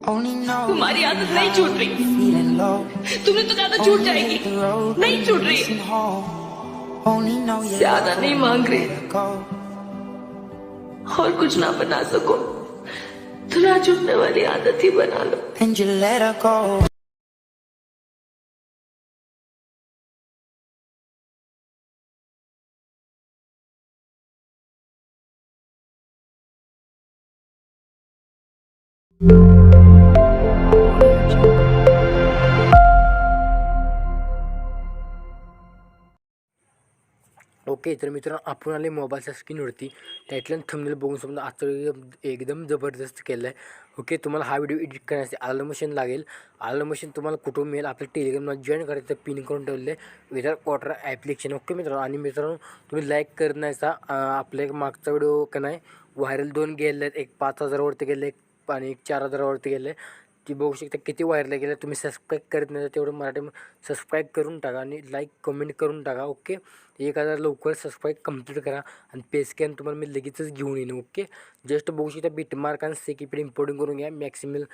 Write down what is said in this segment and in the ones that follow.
तुम्हारी आदत नहीं छूट रही। तुम्हें तो ज़्यादा छूट जाएगी। नहीं छूट रही। ज़्यादा नहीं मांग रही। और कुछ ना बना सको। तो ना छूटने वाली आदत ही बना लो। And you ओके तर मित्रांनो आपण आले मोबाईलच्या स्क्रीनवरती. त्यातल्या थंबनेल बघून समजा आता एकदम जबरदस्त केलं आहे ओके तुम्हाला हा व्हिडिओ एडिट करण्यासाठी आलं मशीन लागेल. आलं मशीन तुम्हाला कुठून मिळेल? आपल्या टेलिग्रामला जॉईन करायचं पिन करून ठेवले विदार क्वार्टर ॲप्लिकेशन ओके मित्रांनो आणि मित्रांनो तुम्ही लाईक करत नाहीसा आपल्या एक मागचा व्हिडिओ का नाही? व्हायरल दोन गेले आहेत एक पाच हजारावरती गेले एक आणि एक चार हजारावरती गेले ती बघू शकता किती व्हायरल गेल्या तुम्ही सबस्क्राईब करत नाही तर तेवढं मराठी सबस्क्राईब करून टाका आणि लाईक कमेंट करून टाका ओके एक हजार लवकर सबस्क्राईब कंप्लीट करा आणि पे स्कॅन तुम्हाला मी लगेचच घेऊन येईन ओके जस्ट बघू शकता बीटमार्क आणि सेकीपीड इम्पोर्टिंग करून घ्या. मॅक्सिमल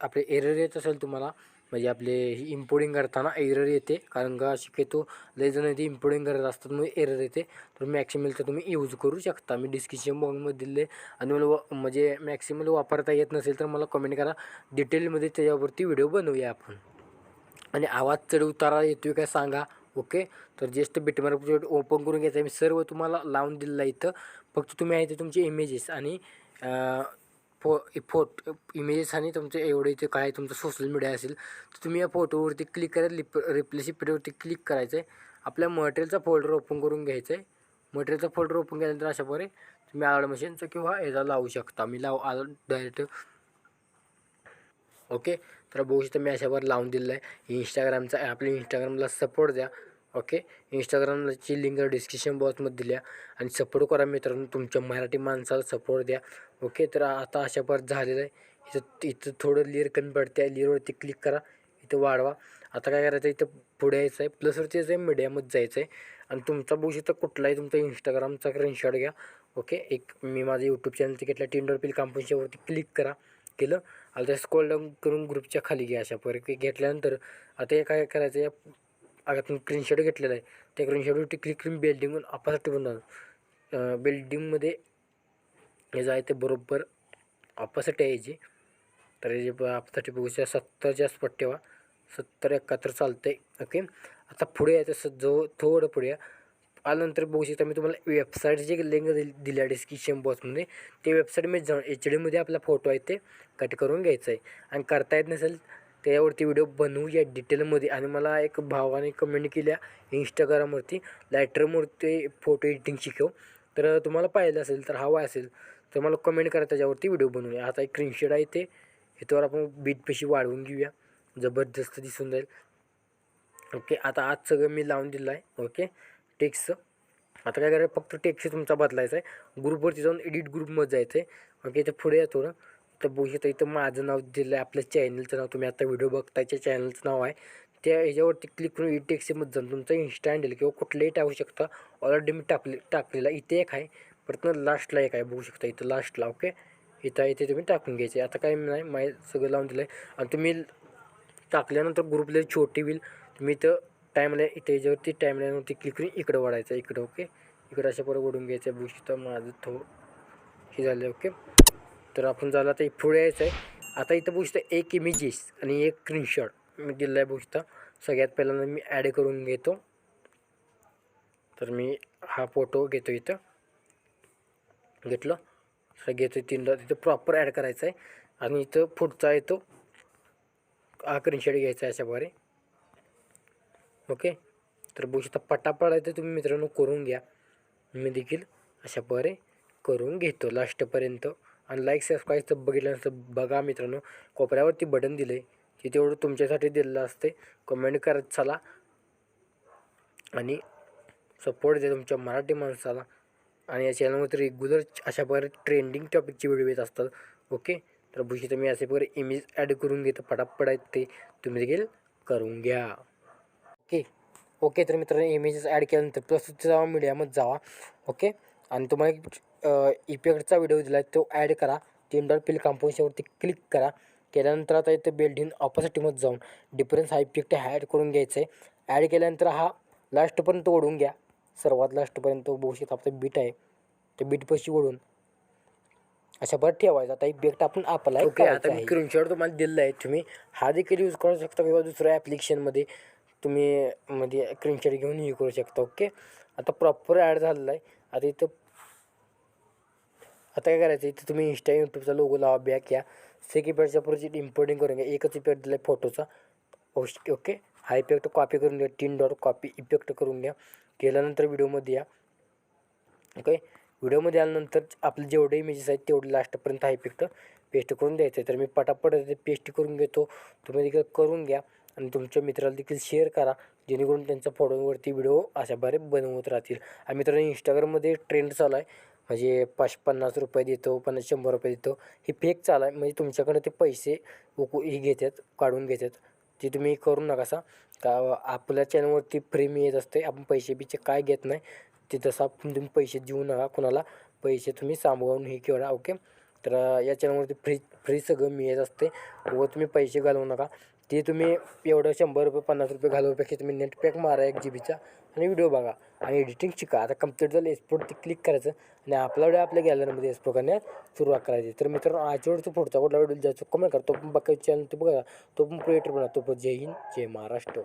आपले एरर येत असेल तुम्हाला म्हणजे आपले ही इम्पोर्टिंग करताना एरर येते. कारण का शक्यतो लय जण ते इम्पोर्टिंग करत असतात मग एरर येते. तर मॅक्सिमलचं तुम्ही यूज करू शकता. मी डिस्क्रिप्शन बॉक्समध्ये दिले आणि मला व- म्हणजे मॅक्सिमल वापरता येत नसेल तर मला कमेंट करा. डिटेलमध्ये त्याच्यावरती व्हिडिओ बनवूया आपण. आणि आवाज चढ उतारा येतोय काय सांगा. ओके तर जस्ट बिटमार प्रोजेक्ट ओपन करून घ्यायचा. मी सर्व तुम्हाला लावून दिलेला इथं. फक्त तुम्ही आहे ते तुमचे इमेजेस आणि फो फोट इमेजेस आणि तुमचे एवढे इथे काय तुमचं सोशल मीडिया असेल तर तुम्ही या फोटोवरती क्लिक करा लिप रिप्लेसी पिरियडवरती क्लिक करायचं आहे आपल्या मटेरियलचा फोल्डर ओपन करून घ्यायचं आहे मटेरियलचा फोल्डर ओपन केल्यानंतर अशा प्रकारे तुम्ही आळ मशीनचं किंवा याचा लावू शकता. मी लाव आलं डायरेक्ट ओके तर बघू शकता मी अशावर लावून दिलेलं आहे. इंस्टाग्रामचा आपल्या इंस्टाग्रामला सपोर्ट द्या. ओके? इंस्टाग्रामची लिंक डिस्क्रिप्शन बॉक्समध्ये दिल्या. आणि सपोर्ट करा मित्रांनो तुमच्या मराठी माणसाला सपोर्ट द्या. ओके? तर आता अशा परत झालेलं आहे. इथं इथं थोडं लिअर कमी पडते. आहे लिअरवरती क्लिक करा. इथं वाढवा. आता काय करायचं आहे? इथं पुढे यायचं आहे. प्लसवरती यायचं आहे. मीडियामध्ये जायचं आहे. आणि तुमचा बघू शकता कुठलाही तुमचा इंस्टाग्रामचा स्क्रीनशॉट घ्या. ओके? एक मी माझं यूट्यूब चॅनलचं घेतला. टिंडर पिल कंपनीच्यावरती क्लिक करा. केलं. आता ते डाऊन करून ग्रुपच्या खाली घ्या. अशा प्रकारे घेतल्यानंतर आता हे काय करायचं या आता तुम्ही स्क्रीनशॉट घेतलेला आहे. त्या स्क्रीनशॉटवरती क्लिक करून बिल्डिंगवर अपासाठी बनवणार बिल्डिंगमध्ये हे जाय ते बरोबर अपासाठी यायची तर हे जे अपासाठी बघू शकता सत्तरच्या आसपास ठेवा. सत्तर एकाहत्तर चालतं आहे ओके आता पुढे यायचं तसं जो थोडं पुढे या आल्यानंतर बघू शकता मी तुम्हाला वेबसाईटची लिंक दिली दिल्या डिस्क्रिप्शन बॉक्समध्ये ते वेबसाईट मी जाऊन एच डीमध्ये आपला फोटो आहे ते कट करून घ्यायचं आहे. आणि करता येत नसेल त्याच्यावरती व्हिडिओ बनवूया डिटेलमध्ये आणि मला एक भावाने कमेंट केल्या इंस्टाग्रामवरती लायटरवरती फोटो एडिटिंग शिकव. तर तुम्हाला पाहिलं असेल तर हवा असेल तर मला कमेंट करा त्याच्यावरती व्हिडिओ बनवूया. आता एक क्रीनशेड आहे ते. ह्याच्यावर आपण बीट पेशी वाढवून घेऊया. जबरदस्त दिसून जाईल. ओके आता आज सगळं मी लावून दिलं आहे. ओके टेक्स आता काय करायचं? फक्त टेक्स तुमचा बदलायचा आहे. ग्रुपवरती जाऊन एडिट ग्रुपमध्ये जायचं आहे ओके इथं पुढे या थोडं. इथं बघू शकता इथं माझं नाव दिलं आहे आपल्या चॅनलचं नाव. तुम्ही आता व्हिडिओ बघताय त्या चॅनलचं नाव आहे. त्या ह्याच्यावरती क्लिक करून ई टेक्स्टमध्ये जाऊन तुमचा इन्स्टा हँडल किंवा कुठलंही टाकू शकता. ऑलरेडी मी टाकले टाकलेला इथे एक आहे. परत लास्टला एक आहे. बघू शकता इथं लास्टला ओके इथं इथे तुम्ही टाकून घ्यायचे. आता काय नाही माहीत सगळं लावून दिलं आहे आणि तुम्ही टाकल्यानंतर ग्रुपला छोटी होईल तुम्ही इथं टाईमला इथे याच्यावरती टाईमलाईनवरती क्लिक करून इकडं वाढायचं इकडं ओके इकडं अशा परत ओढून घ्यायचं. बघू शकता माझं थो हे झालं ओके तर आपण झालं आता पुढे यायचं आहे. आता इथं बघू एक इमेजेस आणि एक स्क्रीनशॉट मी दिलं आहे बघू सगळ्यात पहिल्यांदा मी ॲड करून घेतो. तर मी हा फोटो घेतो इथं. घेतलं? सर घेतो तीनदा. तिथं प्रॉपर ॲड करायचं आहे. आणि इथं पुढचा येतो. हा स्क्रीनशॉट घ्यायचा आहे अशाप्रकारे. ओके? तर बघू शकता पटापट आहे तर तुम्ही मित्रांनो करून घ्या. मी देखील अशा प्रकारे करून घेतो. लास्टपर्यंत आणि लाईक सबस्क्राईब तर बघितल्यानंतर बघा मित्रांनो कोपऱ्यावरती बटन दिलं आहे की तेवढं तुमच्यासाठी दिलेलं असते कमेंट करत चला. आणि सपोर्ट द्या तुमच्या मराठी माणसाला. आणि या चॅनलमध्ये रेग्युलर अशा प्रकारे ट्रेंडिंग टॉपिकचे व्हिडिओ येत असतात. ओके तर बघू तुम्ही मी अशा प्रकारे इमेज ॲड करून घेतो. पटापट आहेत ते. तुम्ही देखील करून घ्या. ओके ओके तर मित्रांनो इमेजेस ॲड केल्यानंतर प्लस जावा मीडियामध्ये जावा. ओके आणि तुम्हाला एक इफेक्टचा व्हिडिओ दिला आहे तो ॲड करा. तीन डॉट पिल कंपोजच्यावरती क्लिक करा. केल्यानंतर आता इथं बिल्डिंग ऑपोसिटीमध्ये जाऊन डिफरन्स हा इफेक्ट ॲड करून घ्यायचा आहे ॲड केल्यानंतर हा लास्टपर्यंत ओढून घ्या. सर्वात लास्टपर्यंत बघू शकता आपलं बीट आहे. ते बीटपाशी ओढून. अशा बरं ठेवायचं. आता इफेक्ट आपण अप्लाय ओके आता मी स्क्रीनशॉट तुम्हाला दिलेला आहे. तुम्ही हा देखील यूज करू शकता किंवा दुसऱ्या ॲप्लिकेशनमध्ये तुम्ही मध्ये स्क्रीनशॉट घेऊन हे करू शकता. ओके आता प्रॉपर ॲड झालेला आहे. आता इथं आता काय करायचं? इथं तुम्ही इंस्टा यूट्यूबचा लोगो लावा बॅक या. सेकंड इफेक्टच्या प्रोजेक्ट इम्पोर्टिंग करून घ्या. एकच इफेक्ट दिला आहे फोटोचा ओके ओके हा इफेक्ट कॉपी करून घ्या. तीन डॉट कॉपी इफेक्ट करून घ्या. केल्यानंतर व्हिडिओमध्ये या. ओके व्हिडिओमध्ये आल्यानंतर आपले जेवढे इमेजेस आहेत तेवढे लास्टपर्यंत हा इफेक्ट पेस्ट करून द्यायचं आहे. तर मी पटापट पेस्ट करून घेतो. तुम्ही देखील करून घ्या. आणि तुमच्या मित्राला देखील शेअर करा. जेणेकरून त्यांच्या फोटोवरती व्हिडिओ अशा बरे बनवत राहतील. आणि मित्रांनो इंस्टाग्राममध्ये ट्रेंड चालू आहे. म्हणजे पाच पन्नास रुपये देतो पन्नास शंभर रुपये देतो. हे फेक चालू आहे. म्हणजे तुमच्याकडे ते पैसे उकू हे घेतात काढून घेतात. ते तुम्ही करू नका सा का आपल्या चॅनलवरती फ्री येत असते आपण पैसे बिचे काय घेत नाही. ते तसा आपण तुम्ही पैसे देऊ नका कुणाला. पैसे तुम्ही सांभाळून हे किंवा ओके तर या चॅनलवरती फ्री फ्री सगळं मिळत असते व तुम्ही पैसे घालवू नका. ते तुम्ही एवढं शंभर रुपये पन्नास रुपये घालवपेक्षा तुम्ही नेट पॅक मारा एक जी बीचा आणि व्हिडिओ बघा. आणि एडिटिंग शिका. आता कंप्लीट झालं एक्सपोर्ट ते क्लिक करायचं. आणि आपला व्हिडिओ आपल्या गॅलरीमध्ये एक्सपोर्ट करण्यास सुरुवात करायची. तर मित्रांनो आजवरचं पुढचा कुठला व्हिडिओ जायचं कमेंट करा. तो पण बघा चॅनल तो बघा. तो पण क्रिएटर बना. तो पण जय हिंद जय महाराष्ट्र.